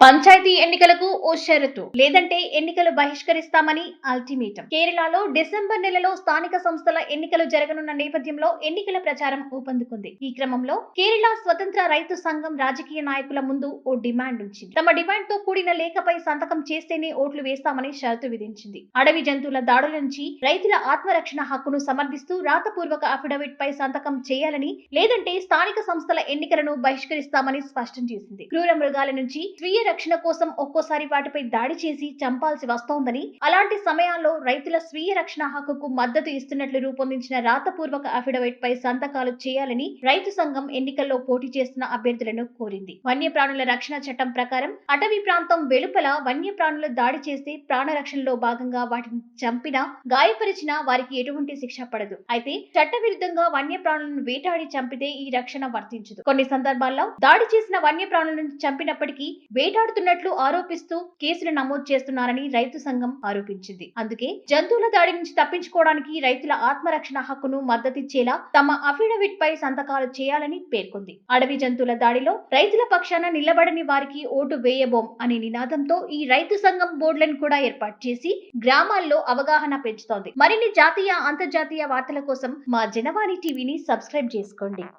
పంచాయతీ ఎన్నికలకు ఓ షరతు. లేదంటే ఎన్నికలు బహిష్కరిస్తామని అల్టిమేటం. కేరళలో డిసెంబర్ నెలలో స్థానిక సంస్థల ఎన్నికలు జరగనున్న నేపథ్యంలో ఎన్నికల ప్రచారం ఊపందుకుంది. ఈ క్రమంలో కేరళ స్వతంత్ర రైతు సంఘం రాజకీయ నాయకుల ముందు ఓ డిమాండ్ ఉంచింది. తమ డిమాండ్తో కూడిన లేఖపై సంతకం చేస్తేనే ఓట్లు వేస్తామని షరతు విధించింది. అడవి జంతువుల దాడుల నుంచి రైతుల ఆత్మరక్షణ హక్కును సమర్థిస్తూ రాతపూర్వక అఫిడవిట్ పై సంతకం చేయాలని లేదంటే స్థానిక సంస్థల ఎన్నికలను బహిష్కరిస్తామని స్పష్టం చేసింది. క్రూర మృగాల నుంచి స్వీయ రక్షణ కోసం ఒక్కోసారి వాటిపై దాడి చేసి చంపాల్సి వస్తోందని అలాంటి సమయాల్లో రైతుల స్వీయ రక్షణ హక్కుకు మద్దతు ఇస్తున్నట్లు రూపొందించిన రాతపూర్వక అఫిడవిట్ పై సంతకాలు చేయాలని రైతు సంఘం ఎన్నికల్లో పోటీ చేస్తున్న అభ్యర్థులను కోరింది. వన్యప్రాణుల రక్షణ చట్టం ప్రకారం అటవీ ప్రాంతం వెలుపల వన్యప్రాణులు దాడి చేస్తే ప్రాణరక్షణలో భాగంగా వాటిని చంపినా గాయపరిచినా వారికి ఎటువంటి శిక్ష పడదు. అయితే చట్టవిరుద్ధంగా వన్యప్రాణులను వేటాడి చంపితే ఈ రక్షణ వర్తించదు. కొన్ని సందర్భాల్లో దాడి చేసిన వన్యప్రాణులను చంపినప్పటికీ వేటాడుతున్నట్లు ఆరోపిస్తూ కేసులు నమోదు చేస్తున్నారని రైతు సంఘం ఆరోపించింది. అందుకే జంతువుల దాడి నుంచి తప్పించుకోవడానికి రైతుల ఆత్మరక్షణ హక్కును మద్దతిచ్చేలా తమ అఫిడవిట్ పై సంతకాలు చేయాలని పేర్కొంది. అడవి జంతువుల దాడిలో రైతుల పక్షాన నిలబడని వారికి ఓటు వేయబోం అనే నినాదంతో ఈ రైతు సంఘం బోర్డులను కూడా ఏర్పాటు చేసి గ్రామాల్లో అవగాహన పెంచుతోంది. మరిన్ని జాతీయ అంతర్జాతీయ వార్తల కోసం మా జనవాణి టీవీని సబ్స్క్రైబ్ చేసుకోండి.